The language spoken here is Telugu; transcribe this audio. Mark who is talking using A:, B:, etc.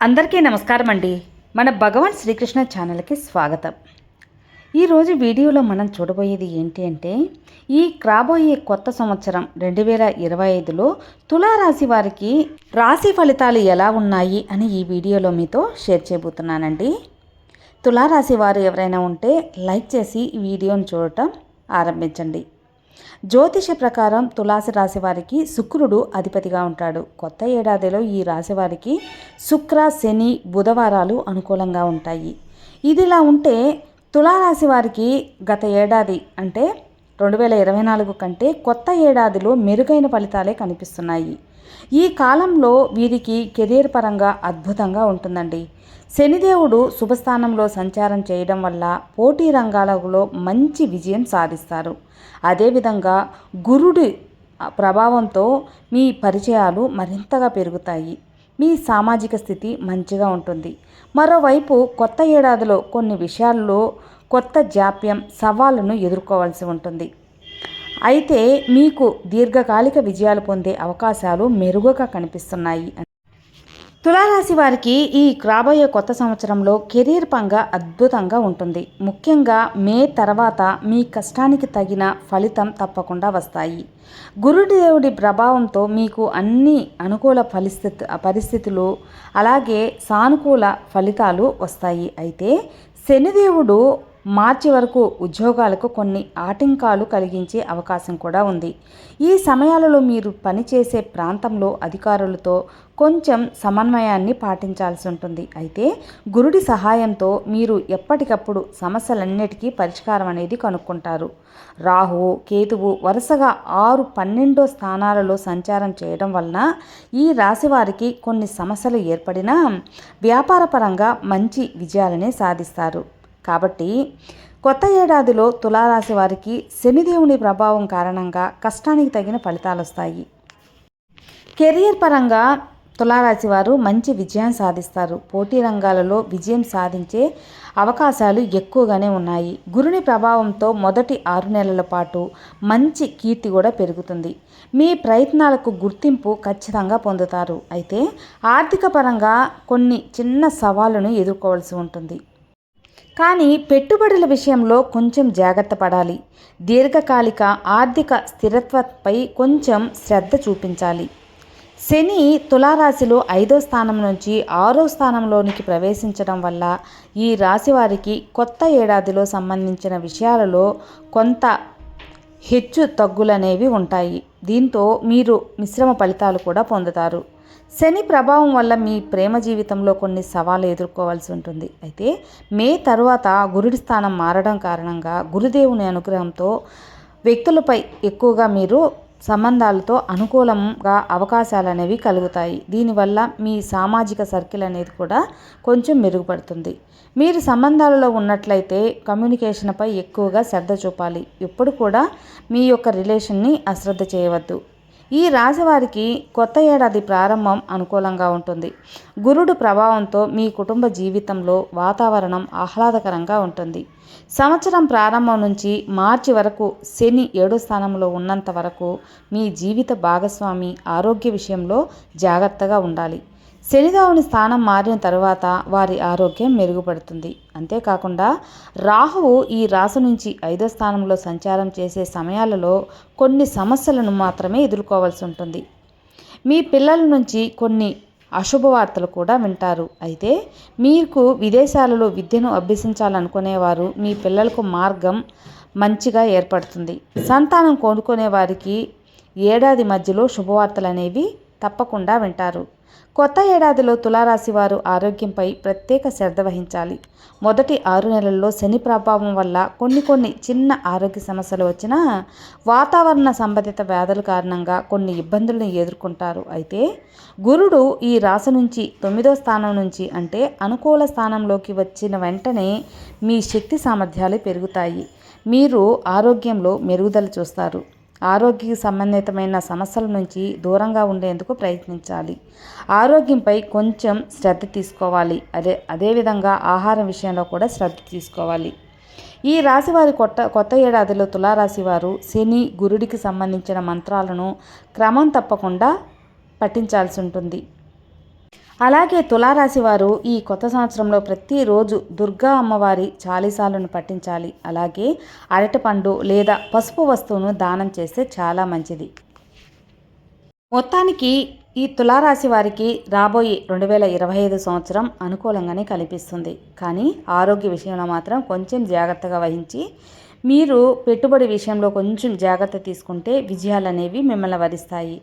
A: అందరికీ నమస్కారం అండి మన భగవాన్ శ్రీకృష్ణ ఛానల్కి స్వాగతం. ఈరోజు వీడియోలో మనం చూడబోయేది ఏంటి అంటే ఈ రాబోయే కొత్త సంవత్సరం రెండు వేల ఇరవై ఐదులో తులారాశి వారికి రాశి ఫలితాలు ఎలా ఉన్నాయి అని ఈ వీడియోలో మీతో షేర్ చేయబోతున్నానండి. తులారాశి వారు ఎవరైనా ఉంటే లైక్ చేసి వీడియోను చూడటం ఆరంభించండి. జ్యోతిష ప్రకారం తులాసి రాశి వారికి శుక్రుడు అధిపతిగా ఉంటాడు. కొత్త ఏడాదిలో ఈ రాశి వారికి శుక్ర శని బుధవారాలు అనుకూలంగా ఉంటాయి. ఇదిలా ఉంటే తులారాశి వారికి గత ఏడాది అంటే రెండు వేల ఇరవై నాలుగు కంటే కొత్త ఏడాదిలో మెరుగైన ఫలితాలే కనిపిస్తున్నాయి. ఈ కాలంలో వీరికి కెరీర్ పరంగా అద్భుతంగా ఉంటుందండి. శనిదేవుడు శుభస్థానంలో సంచారం చేయడం వల్ల పోటీ రంగాలలో మంచి విజయం సాధిస్తారు. అదేవిధంగా గురుడి ప్రభావంతో మీ పరిచయాలు మరింతగా పెరుగుతాయి. మీ సామాజిక స్థితి మంచిగా ఉంటుంది. మరోవైపు కొత్త ఏడాదిలో కొన్ని విషయాల్లో కొత్త జాప్యం సవాళ్ళను ఎదుర్కోవాల్సి ఉంటుంది. అయితే మీకు దీర్ఘకాలిక విజయాలు పొందే అవకాశాలు మెరుగుగా కనిపిస్తున్నాయి తులారాశి వారికి ఈ రాబోయే కొత్త సంవత్సరంలో కెరీర్ పంగా అద్భుతంగా ఉంటుంది. ముఖ్యంగా మే తర్వాత మీ కష్టానికి తగిన ఫలితం తప్పకుండా వస్తాయి. గురుదేవుడి ప్రభావంతో మీకు అన్ని అనుకూల పరిస్థితి పరిస్థితులు అలాగే సానుకూల ఫలితాలు వస్తాయి. అయితే శనిదేవుడు మార్చి వరకు ఉద్యోగాలకు కొన్ని ఆటంకాలు కలిగించే అవకాశం కూడా ఉంది. ఈ సమయాలలో మీరు పనిచేసే ప్రాంతంలో అధికారులతో కొంచెం సమన్వయాన్ని పాటించాల్సి ఉంటుంది. అయితే గురుడి సహాయంతో మీరు ఎప్పటికప్పుడు సమస్యలన్నిటికీ పరిష్కారం అనేది కనుక్కుంటారు. రాహు కేతువు వరుసగా ఆరు పన్నెండో స్థానాలలో సంచారం చేయడం వలన ఈ రాశి వారికి కొన్ని సమస్యలు ఏర్పడినా వ్యాపారపరంగా మంచి విజయాలనే సాధిస్తారు. కాబట్టి కొత్త ఏడాదిలో తులారాశి వారికి శనిదేవుని ప్రభావం కారణంగా కష్టానికి తగిన ఫలితాలు వస్తాయి. కెరియర్ పరంగా తులారాశి వారు మంచి విజయం సాధిస్తారు. పోటీ రంగాలలో విజయం సాధించే అవకాశాలు ఎక్కువగానే ఉన్నాయి. గురుని ప్రభావంతో మొదటి ఆరు నెలల పాటు మంచి కీర్తి కూడా పెరుగుతుంది. మీ ప్రయత్నాలకు గుర్తింపు ఖచ్చితంగా పొందుతారు. అయితే ఆర్థిక పరంగా కొన్ని చిన్న సవాళ్ళను ఎదుర్కోవాల్సి ఉంటుంది. కానీ పెట్టుబడుల విషయంలో కొంచెం జాగ్రత్త పడాలి. దీర్ఘకాలిక ఆర్థిక స్థిరత్వపై కొంచెం శ్రద్ధ చూపించాలి. శని తులారాశిలో ఐదో స్థానం నుంచి ఆరో స్థానంలోనికి ప్రవేశించడం వల్ల ఈ రాశి వారికి కొత్త ఏడాదిలో సంబంధించిన విషయాలలో కొంత హెచ్చు తగ్గులనేవి ఉంటాయి. దీంతో మీరు మిశ్రమ ఫలితాలు కూడా పొందుతారు. శని ప్రభావం వల్ల మీ ప్రేమ జీవితంలో కొన్ని సవాళ్ళు ఎదుర్కోవాల్సి ఉంటుంది. అయితే మే తరువాత గురుడి స్థానం మారడం కారణంగా గురుదేవుని అనుగ్రహంతో వ్యక్తులపై ఎక్కువగా మీరు సంబంధాలతో అనుకూలంగా అవకాశాలు అనేవి కలుగుతాయి. దీనివల్ల మీ సామాజిక సర్కిల్ అనేది కూడా కొంచెం మెరుగుపడుతుంది. మీరు సంబంధాలలో ఉన్నట్లయితే కమ్యూనికేషన్పై ఎక్కువగా శ్రద్ధ చూపాలి. ఎప్పుడు కూడా మీ యొక్క రిలేషన్ని అశ్రద్ధ చేయవద్దు. ఈ రాశివారికి కొత్త ఏడాది ప్రారంభం అనుకూలంగా ఉంటుంది. గురుడు ప్రభావంతో మీ కుటుంబ జీవితంలో వాతావరణం ఆహ్లాదకరంగా ఉంటుంది. సంవత్సరం ప్రారంభం నుంచి మార్చి వరకు శని ఏడో స్థానంలో ఉన్నంత వరకు మీ జీవిత భాగస్వామి ఆరోగ్య విషయంలో జాగ్రత్తగా ఉండాలి. శనిదేవుని స్థానం మారిన తరువాత వారి ఆరోగ్యం మెరుగుపడుతుంది. అంతేకాకుండా రాహువు ఈ రాశి నుంచి ఐదో స్థానంలో సంచారం చేసే సమయాలలో కొన్ని సమస్యలను మాత్రమే ఎదుర్కోవాల్సి ఉంటుంది. మీ పిల్లల నుంచి కొన్ని అశుభవార్తలు కూడా వింటారు. అయితే మీకు విదేశాలలో విద్యను అభ్యసించాలనుకునేవారు మీ పిల్లలకు మార్గం మంచిగా ఏర్పడుతుంది. సంతానం కోరుకునే వారికి ఏడాది మధ్యలో శుభవార్తలు అనేవి తప్పకుండా వింటారు. కొత్త ఏడాదిలో తులారాశి వారు ఆరోగ్యంపై ప్రత్యేక శ్రద్ధ వహించాలి. మొదటి ఆరు నెలల్లో శని ప్రభావం వల్ల కొన్ని కొన్ని చిన్న ఆరోగ్య సమస్యలు వచ్చినా వాతావరణ సంబంధిత వ్యాధుల కారణంగా కొన్ని ఇబ్బందులను ఎదుర్కొంటారు. అయితే గురుడు ఈ రాశి నుంచి తొమ్మిదో స్థానం నుంచి అంటే అనుకూల స్థానంలోకి వచ్చిన వెంటనే మీ శక్తి సామర్థ్యాలు పెరుగుతాయి. మీరు ఆరోగ్యంలో మెరుగుదల చూస్తారు. ఆరోగ్య సంబంధితమైన సమస్యల నుంచి దూరంగా ఉండేందుకు ప్రయత్నించాలి. ఆరోగ్యంపై కొంచెం శ్రద్ధ తీసుకోవాలి. అదే అదేవిధంగా ఆహారం విషయంలో కూడా శ్రద్ధ తీసుకోవాలి. ఈ రాశి వారి కొత్త కొత్త ఏడాదిలో తులారాశి వారు శని గురుడికి సంబంధించిన మంత్రాలను క్రమం తప్పకుండా పఠించాల్సి ఉంటుంది. అలాగే తులారాశి వారు ఈ కొత్త సంవత్సరంలో ప్రతిరోజు దుర్గా అమ్మవారి చాలీసాలను పట్టించాలి అలాగే అరటిపండు లేదా పసుపు వస్తువును దానం చేస్తే చాలా మంచిది. మొత్తానికి ఈ తులారాశి వారికి రాబోయే రెండు వేల ఇరవై ఐదు సంవత్సరం అనుకూలంగానే కనిపిస్తుంది. కానీ ఆరోగ్య విషయంలో మాత్రం కొంచెం జాగ్రత్తగా వహించి మీరు పెట్టుబడి విషయంలో కొంచెం జాగ్రత్త తీసుకుంటే విజయాలు అనేవి మిమ్మల్ని వరిస్తాయి